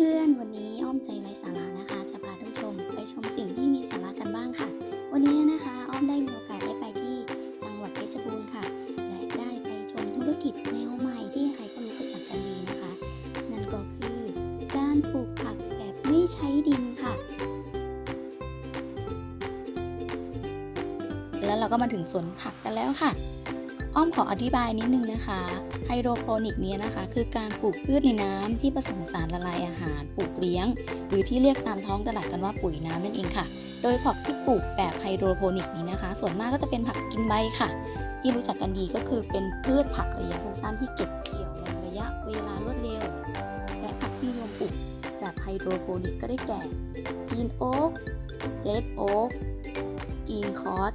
เพื่อนๆ วันนี้อ้อมใจไรสาระนะคะ จะพาทุกชมไปชมสิ่งที่มีสาระกันบ้างค่ะ วันนี้นะคะอ้อมได้มีโอกาสได้ไปที่จังหวัดเพชรบูรณ์ค่ะ และได้ไปชมธุรกิจแนวใหม่ที่ใครก็รู้ก็จักกันดีนะคะ นั่นก็คือการปลูกผักแบบไม่ใช้ดินค่ะ แล้วเราก็มาถึงสวนผักกันแล้วค่ะ อ้อมขออธิบายนิดนึงนะคะ ไฮโดรโปนิกเนี้ยนะคะ คือการปลูกพืชในน้ำที่ผสมสารละลายอาหารปลูกเลี้ยง หรือที่เรียกตามท้องตลาดกันว่าปุ๋ยน้ำนั่นเองค่ะ โดยผักที่ปลูกแบบไฮโดรโปนิกนี้นะคะ ส่วนมากก็จะเป็นผักกินใบค่ะ ที่รู้จักกันดีก็คือเป็นพืชผักระยะสั้นๆที่เก็บเกี่ยวในระยะเวลารวดเร็ว และผักที่ยมปลูกแบบไฮโดรโปนิกก็ได้แก่กีนโอ๊กเลดโอ๊กกีนคอร์ส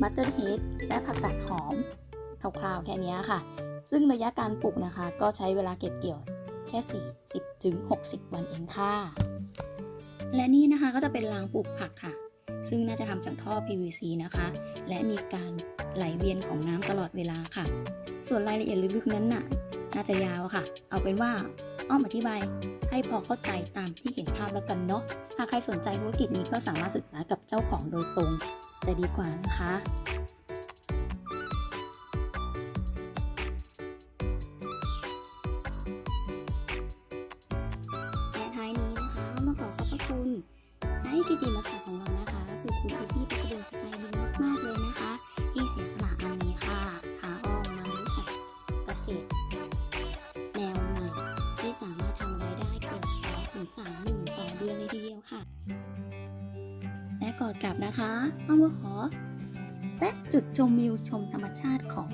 บัตเตอร์เฮดและผักกาดหอม คร่าวๆแค่นี้ค่ะ ซึ่งระยะการปลูกนะคะ ก็ใช้เวลาเก็บเกี่ยวแค่ 40ถึง60 วันเองค่ะ และนี่นะคะก็จะเป็นรางปลูกผักค่ะ ซึ่งน่าจะทำจากท่อ PVC นะคะ และมีการไหลเวียนของน้ำตลอดเวลาค่ะ ส่วนรายละเอียดลึกๆนั้นน่ะ น่าจะยาวค่ะ เอาเป็นว่าอ้อมอธิบายให้พอเข้าใจตามที่เห็นภาพแล้วกันเนาะ หากใครสนใจธุรกิจนี้ก็สามารถศึกษากับเจ้าของโดยตรงจะดีกว่านะคะ ไกด์กิติมศักดิ์ของเรานะคะ คือคุณคิตตี้พัสดุสกายดีมากๆเลยนะคะ ที่เสียสละวันนี้ค่ะพาอ้อมมารู้จักเกษตรแนวใหม่ที่สามารถทำรายได้เกือบสองถึงสามหมื่นต่อเดือนเลยทีเดียวค่ะ และก่อนกลับนะคะอ้อมก็ขอแวะจุดชมวิวชมธรรมชาติของ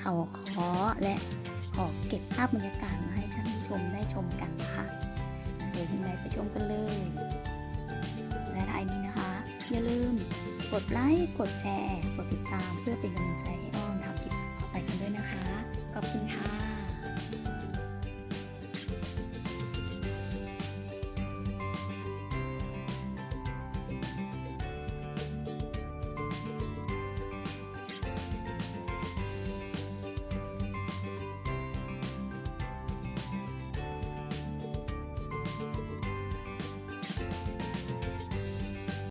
เขาคอและขอเก็บภาพบรรยากาศมาให้ท่านผู้ชมได้ชมกันนะคะเสียเวลาไปชมกันเลย และท้ายนี้นะคะ อย่าลืมกดไลค์ กดแชร์ กดติดตามเพื่อเป็นกำลังใจให้